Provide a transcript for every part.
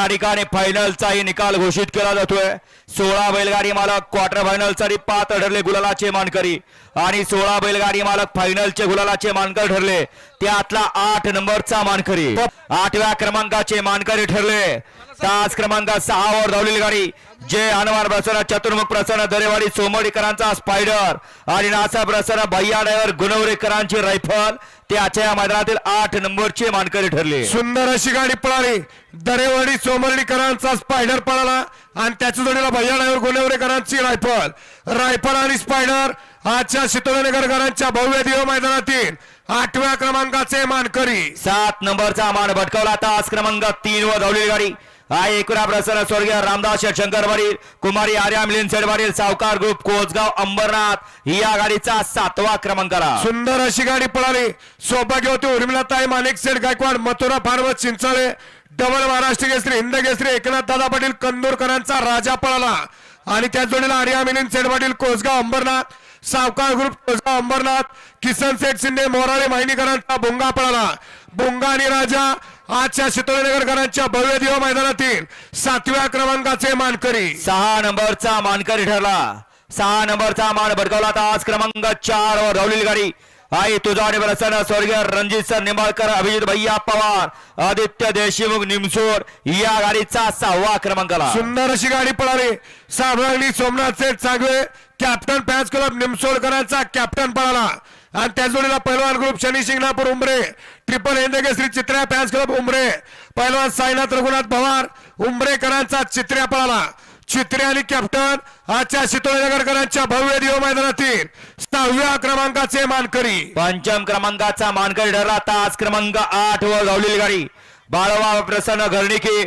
या ठिकाणी फायनलचाही निकाल घोषित केला जातोय. सोळा बैलगाडी मालक क्वार्टर फायनलसाठी पात्र ठरले गुलालाचे मानकरी. आणि सोळा बैलगाडी मालक फायनलचे गुलालाचे मानकर ठरले. त्यातला आठ नंबरचा मानकरी. आठव्या क्रमांकाचे मानकरी ठरले. तास क्रमांक सहावर धावलेली गाडी. जय हनुमान प्रसन्न चतुर्मुख प्रसन्न दरेवाडी सोमडीकरांचा स्पायडर आणि नासा प्रसन्न भैया ड्रायव्हर गुणवरेकरांची रायफल त्याच्या या मैदानातील आठ नंबरचे मानकरी ठरले. सुंदर अशी गाडी पळाली. दरेवाडी सोमर्डीकरांचा स्पायडर पळाला आणि त्याच्या जोडीला भैया ड्रायव्हर गुणवरेकरांची रायफल रायफल आणि स्पायडर आजच्या शितोळेकरांच्या भव्य दिव मैदानातील आठव्या क्रमांकाचे मानकरी. सात नंबरचा मान भटकवला. तास क्रमांक तीन वर धावलेली गाडी. हा एकूणा प्रसन्न स्वर्गीय रामदास शेठ शंकर वरील कुमारी आर्या मिलिंद वरील सावकार ग्रुप कोचगाव अंबरनाथ या गाडीचा सातवा क्रमांकाला सुंदर अशी गाडी पळाली. सौभाग्यवती उर्मिलाताई माणिक सेठ गायकवाड मथुरा फार्मस चिंचाळे डबल महाराष्ट्र केसरी हिंद केसरी एकनाथ दादा पाटील कंदूरकरांचा राजा पळाला. आणि त्या जोडीला आर्या मिलिंद सेठ पाटील कोसगाव अंबरनाथ सावकार ग्रुप कोसगाव अंबरनाथ किसन सेठ शिंदे मोराळे माहिनीकरांचा बोंगा पळाला. बोंगा आणि राजा आजच्या शितोळेकरांच्या भव्य दिव मैदानातील सातव्या क्रमांकाचे मानकरी. सहा नंबरचा मानकरी ठरला. सहा नंबरचा मान भटकवला तास क्रमांक चार वर धावलेली गाडी. आई तुझा आणि प्रसन्न स्वर्गीय रणजित सर निंबाळकर अभिजित भैया पवार आदित्य देशमुख निमसोड या गाडीचा सहावा क्रमांकाला. सुंदर अशी गाडी पळाली. साबरांनी Somnath Seth Changve captain fans club निमसोडकरांचा captain पळाला. आणि त्या जोडीला पैलवान group Shani Shingnapur Umre. Triple Hind Shri Chitrya fans club Umre. पैलवान साईनाथ रघुनाथ पवार उमरेकरांचा चित्र्या पळाला. चित्रे आणि कॅप्टन आजच्या शितोळेनगरकरांच्या भव्य दिव मैदानातील सहाव्या क्रमांकाचे मानकरी. पंचम क्रमांकाचा मानकरी ठरला तास क्रमांक आठ वर धावलेली गाडी. बाळवा प्रसन्न घरणिके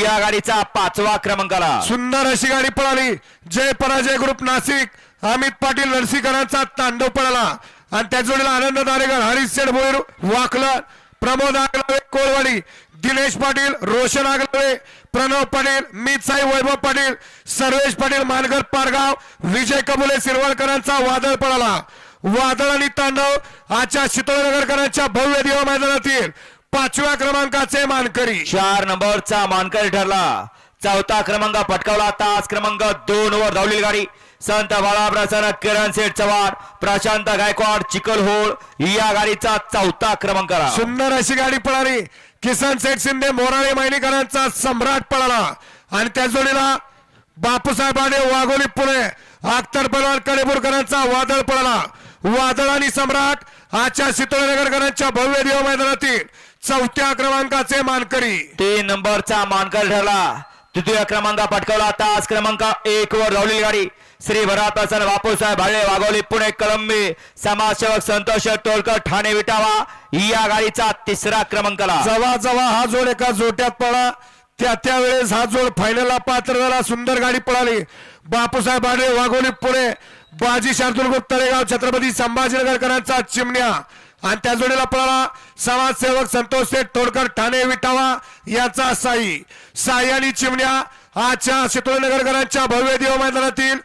या गाडीचा पाचवा क्रमांकाला सुंदर अशी गाडी पळाली. जय पराजय ग्रुप नाशिक. अमित पाटील नरसीकरांचा तांडव पळाला. आणि त्या जोडीला आनंद दारेकर हरीश शेठ भोईर वाकलर प्रमोद आगलावे कोळवाडी दिनेश पाटील रोशन आगलावे प्रणव पाटील मीतसाई वैभव पाटील सर्वेश पाटील मानगर पारगाव विजय कबुले सिरवळकरांचा वादळ पळाला. वादळ आणि तांडव आजच्या शितोळनगरकरांच्या भव्य दिवा मैदानातील पाचव्या क्रमांकाचे मानकरी. चार नंबरचा मानकरी ठरला. चौथा क्रमांक पटकावला. तास क्रमांक दोन वर धावलेली गाडी. संत बाळा प्रसन्न किरण शेठ चव्हाण प्रशांत गायकवाड चिकलहोळ या गाडीचा चौथा क्रमांकाला सुंदर अशी गाडी पळाली. किसन सेठ शिंदे मोराळे मायनीकरांचा सम्राट पळाला. आणि त्या जोडीला बापूसाहेब आडे वाघोली पुणे अख्तर पलवान कडेपूरकरांचा वादळ पळाला. वादळ आणि सम्राट आजच्या शितोळनगरकरांच्या भव्य दिव मैदानातील चौथ्या क्रमांकाचे मानकरी. तीन नंबरचा मानकर ठरला. तृतीय क्रमांक पटकावला. तास क्रमांक एक वर धावलेली गाडी. श्री भरात बापूसाहेब भाळे वाघोली पुणे कलंबी समाजसेवक संतोष टोळकर ठाणे विटावा या गाडीचा तिसरा क्रमांकाला. जवा जवा हा जोड एका जोट्यात पळा. त्या त्यावेळेस हा जोड फायनलला पात्र झाला. सुंदर गाडी पळाली. बापूसाहेब भाडे वाघोली पुणे बाजी शार्दुल ग्रुप तळेगाव छत्रपती संभाजीनगरकरांचा चिमण्या. आणि त्या जोडीला पळाला. समाजसेवक संतोष शेठ तोडकर ठाणे विटावा याचा साई. साई आणि चिमण्या आजच्या शितोळनगरकरांच्या भव्य देव मैदानातील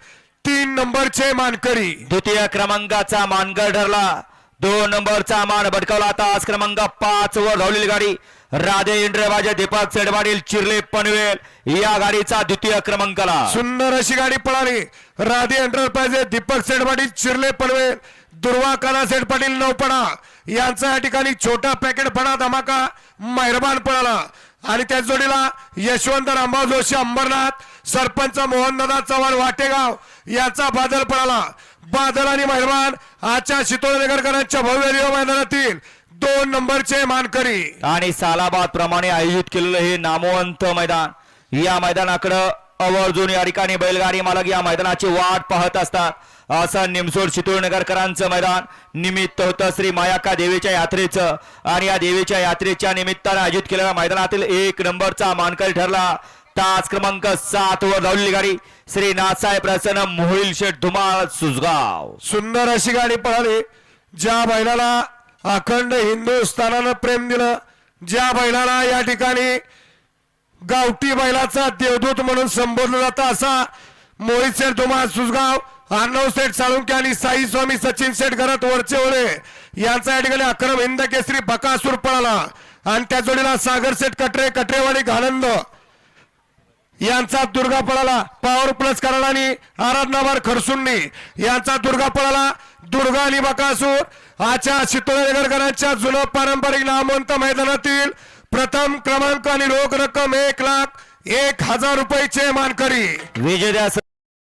तीन नंबरचे मानकरी. द्वितीय क्रमांकाचा मानकर ठरला. दोन नंबरचा मान भटकावला. तास क्रमांक पाच वर धावलेली गाडी. राधे इंद्रबाजे दीपक सेडवाडील चिरले पनवेल या गाडीचा द्वितीय क्रमांकाला. सुंदर अशी गाडी पळाली. राधे एंटरप्राइजेस दीपक पाटील चिरले पडवे दुर्वा काना सेठ पाटील नौपडा यांचा या ठिकाणी छोटा पॅकेट फणा धमाका मेहरबान पळाला. आणि त्या जोडीला यशवंत रामभाऊ जोशी अंबरनाथ सरपंच मोहनदादा चव्हाण वाटेगाव याचा बादल पळाला. बादल आणि मेहरबान आजच्या शितोळनगरकरांच्या भव्य रिओ मैदानातील दोन नंबरचे मानकरी. आणि सालाबाद प्रमाणे आयोजित केलेलं हे नामवंत मैदान. या मैदानाकडं आवर्जून या ठिकाणी बैलगाडी मालक या मैदानाची वाट पाहत असतात. असं निमसोड चितूरनगरकरांचं मैदान निमित्त होतं श्री मायाका देवीच्या यात्रेचं. आणि या देवीच्या यात्रेच्या निमित्तानं आयोजित केलेल्या मैदानातील एक नंबरचा मानकरी ठरला. तास क्रमांक सात वर धावलेली गाडी श्री नाथसाहेब प्रसन्न मोहिल शेठ धुमाळ सुजगाव. सुंदर अशी गाडी पळाली. ज्या बैलाला अखंड हिंदुस्थानानं प्रेम दिलं ज्या बैलाला या ठिकाणी गावठी बैलाचा देवदूत म्हणून संबोधलं जातं असा मोहित शेठ धुमाळ सुजगाव अण्णव सेठ साळुंके आणि साई स्वामी सचिन शेठ घरात वरचे ओळे. यांचा या ठिकाणी अक्रम हिंद केसरी बकासूर पळाला. आणि त्या जोडीला सागर सेठ कटरे कटरेवाडी घानंद यांचा दुर्गा पळाला पॉवर प्लस कराला आणि आराधनाबार खरसुंडी यांचा दुर्गा पळाला दुर्गा आणि बकासूर. आजच्या शितोळेगडकरांच्या जुनं पारंपरिक नामवंत मैदानातील प्रथम क्रमांक आणि रोख रक्कम एक लाख एक हजार रुपयेचे मानकरी. विजय